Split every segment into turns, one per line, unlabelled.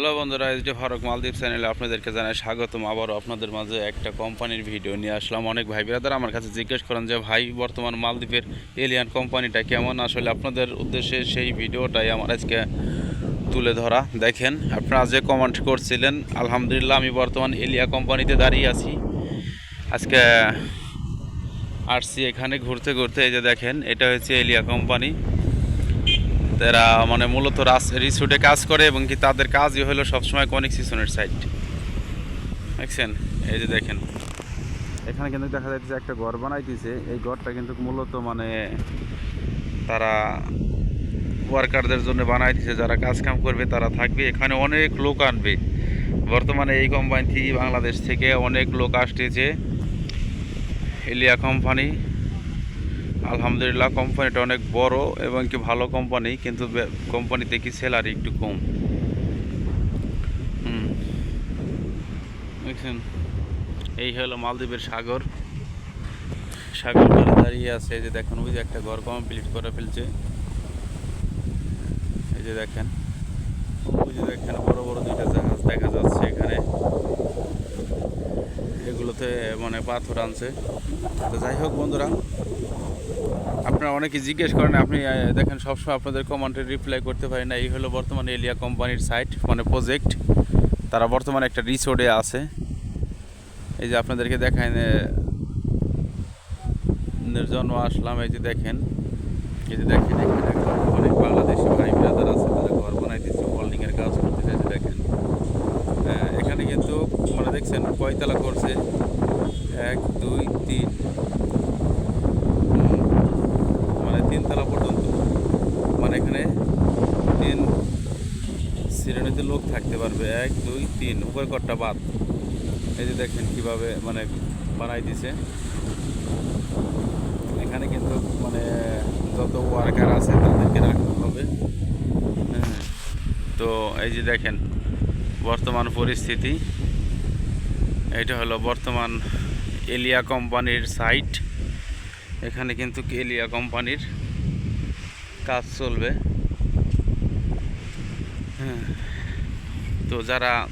Hello বন্ধুরা S D Faruk মালদ্বীপ চ্যানেলে আপনাদেরকে জানাই স্বাগতম। আবারও আপনাদের মাঝে একটা কোম্পানির ভিডিও নিয়ে আসলাম। অনেক ভাই বিরাদার আমার কাছে জিজ্ঞেস করেন যে, ভাই, বর্তমান মালদ্বীপের এলিয়ান কোম্পানিটা কেমন? আসলে আপনাদের উদ্দেশ্যে সেই ভিডিওটাই আমার আজকে তুলে ধরা। দেখেন, আপনারা যে কমেন্ট করছিলেন, আলহামদুলিল্লাহ, আমি বর্তমান এলিয়া কোম্পানিতে দাঁড়িয়ে আছি। আজকে আসছি এখানে ঘুরতে ঘুরতে, এই যে দেখেন, এটা হচ্ছে এলিয়া কোম্পানি তারা মানে মূলত রিসোর্টে কাজ করে এবং কি তাদের কাজই হলো সবসময় কনিক সিজনের সাইড দেখছেন? এই যে দেখেন। এখানে কিন্তু দেখা যাচ্ছে একটা ঘর বানাইতেছে। এই ঘরটা কিন্তু মূলত মানে তারা ওয়ার্কারদের জন্য বানাইতেছে। যারা কাজ কাম করবে, তারা থাকবে। এখানে অনেক লোক আনবে। বর্তমানে এই কোম্পানি বাংলাদেশ থেকে অনেক লোক আসতেছে। এলিয়া কোম্পানি আলহামদুলিল্লাহ কোম্পানিটা অনেক বড় এবং কি ভালো কোম্পানি কিন্তু কোম্পানিতে কি স্যালারি একটু কম? হুম। দেখছেন, এই হলো মালদ্বীপের সাগর। সাগর দাঁড়িয়ে আছে, এই যে দেখেন, ওই যে একটা ঘর কমপ্লিট করে ফেলছে। এই যে দেখেন, ওই যে দেখেন, বড় বড় দুইটা জাহাজ দেখা যাচ্ছে এখানে। এগুলোতে মানে পাথর আনছে। তো যাই হোক বন্ধুরা, আপনারা অনেকে জিজ্ঞেস করেন, আপনি দেখেন সবসময় আপনাদের কমেন্টে রিপ্লাই করতে পারি না। এই হলো বর্তমানে এলিয়া কোম্পানির সাইট মানে প্রজেক্ট তারা বর্তমানে একটা রিসোর্টে আছে। এই যে আপনাদেরকে দেখায় জন্য আসলাম, এই যে দেখেন। এই যে দেখেন, এখানে অনেক বাংলাদেশি ভাই ব্রাদার আছে, তারা ঘর বানাইতেছে হোল্ডিংয়ের কাজ করতেছে এই যে দেখেন হ্যাঁ, এখানে কিন্তু মানে দেখছেন কয়তলা করছে। এক, দুই, তিন। মানে তিনতলা পর্যন্ত। মানে এখানে তিন শ্রেণীতে লোক থাকতে পারবে। এক, দুই, তিন। উপরে কটটা বাদ। এই যে দেখেন কীভাবে মানে বানাই দিছে। এখানে কিন্তু মানে যত ওয়ার্কার আছে তাদেরকে রাখতে হবে। হ্যাঁ। তো এই যে দেখেন, বর্তমান পরিস্থিতি। এটা হলো বর্তমান এলিয়া কোম্পানির সাইট। এখানে কিন্তু এলিয়া কোম্পানির কাজ চলবে। হ্যাঁ তো যারা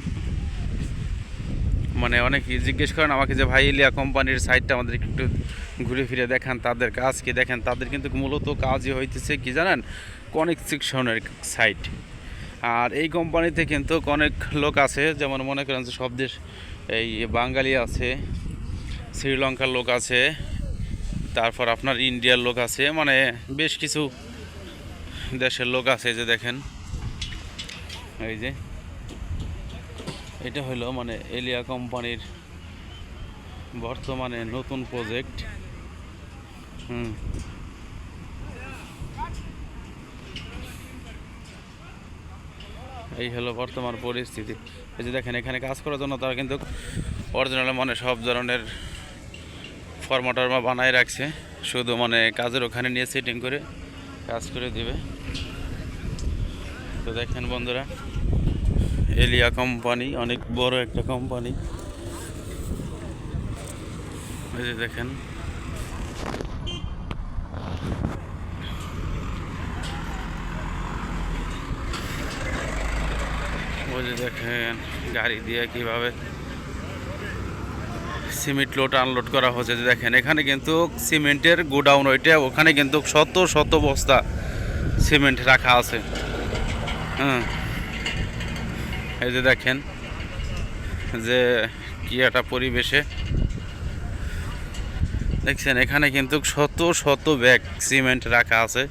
মানে অনেকেই জিজ্ঞেস করেন আমাকে যে, ভাই, এলিয়া কোম্পানির সাইটটা আমাদের একটু ঘুরে ফিরে দেখান তাদের কাজ কি? দেখেন, তাদের কিন্তু মূলত কাজই হইতেছে কি জানেন? কনেকশনের সাইট। আর এই কোম্পানিতে কিন্তু অনেক লোক আছে, যেমন মনে করেন যে, সব দেশ এই বাঙালি আছে, শ্রীলঙ্কার লোক আছে, তারপর আপনার ইন্ডিয়ার লোক আছে মানে বেশ কিছু দেশের লোক আছে যে দেখেন। এই যে এটা হলো মানে এলিয়া কোম্পানির বর্তমানে নতুন প্রজেক্ট হুম। এই হলো বর্তমান পরিস্থিতি। এই যে দেখেন, এখানে কাজ করার জন্য তারা কিন্তু অরিজিনাল মানে সব ধরনের ফর্মা টর্মা বানায় রাখছে। শুধু মানে কাজের ওখানে নিয়ে সেটিং করে কাজ করে দিবে। তো দেখেন বন্ধুরা এলিয়া কোম্পানি অনেক বড় একটা কোম্পানি এই যে দেখেন যে দেখেন, গাড়ি দিয়ে কীভাবে সিমেন্ট লোড, আনলোড করা হচ্ছে যে দেখেন, এখানে কিন্তু সিমেন্টের গোডাউন ওইটা, ওখানে কিন্তু শত শত বস্তা সিমেন্ট রাখা আছে। হ্যাঁ এই যে দেখেন, যে কি একটা পরিবেশে। দেখছেন, এখানে কিন্তু শত শত ব্যাগ সিমেন্ট রাখা আছে,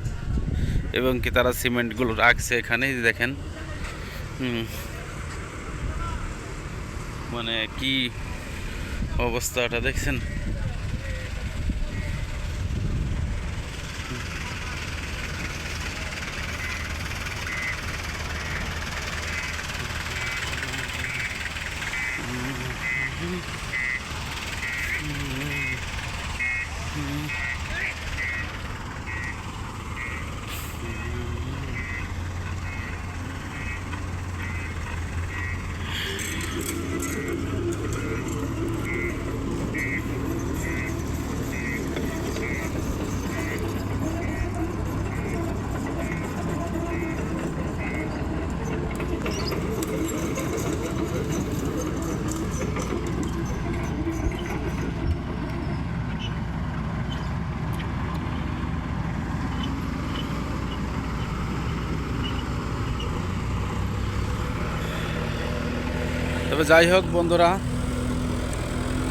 এবং কি তারা সিমেন্টগুলো রাখছে এখানে দেখেন। মানে কি অবস্থাটা দেখছেন? তবে যাই হোক বন্ধুরা,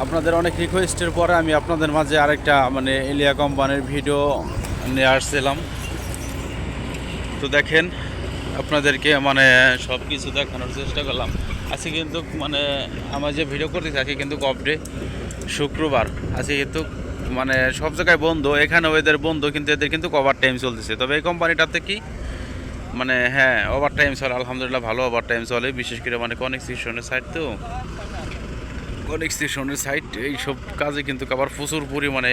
আপনাদের অনেক রিকোয়েস্টের পরে আমি আপনাদের মাঝে আরেকটা মানে এলিয়া কোম্পানির ভিডিও নিয়ে আসছিলাম। তো দেখেন, আপনাদেরকে মানে সব কিছু দেখানোর চেষ্টা করলাম। আজকে কিন্তু মানে আমার যে ভিডিও করতেছি আজকে কিন্তু কপডে শুক্রবার। আজকে কিন্তু মানে সব জায়গায় বন্ধ, এখানে এদের বন্ধ, কিন্তু এদের কিন্তু ওভার টাইম চলতেছে। তবে এই কোম্পানিটাতে কি মানে হ্যাঁ ওভার টাইম চলে, আলহামদুলিল্লাহ ভালো ওভার টাইম চলে। বিশেষ করে মানে কনেক স্টেশনের সাইড তো। কনেক স্টেশনের সাইড এইসব কাজে কিন্তু আবার প্রচুর পরিমাণে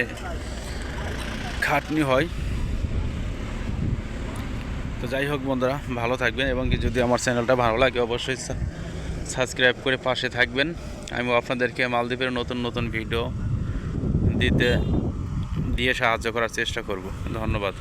খাটনি হয়। তো যাই হোক বন্ধুরা, ভালো থাকবেন এবং যদি আমার চ্যানেলটা ভালো লাগে, অবশ্যই সাবস্ক্রাইব করে পাশে থাকবেন। আমি আপনাদেরকে মালদ্বীপের নতুন নতুন ভিডিও দিতে, দিয়ে সাহায্য করার চেষ্টা করব। ধন্যবাদ।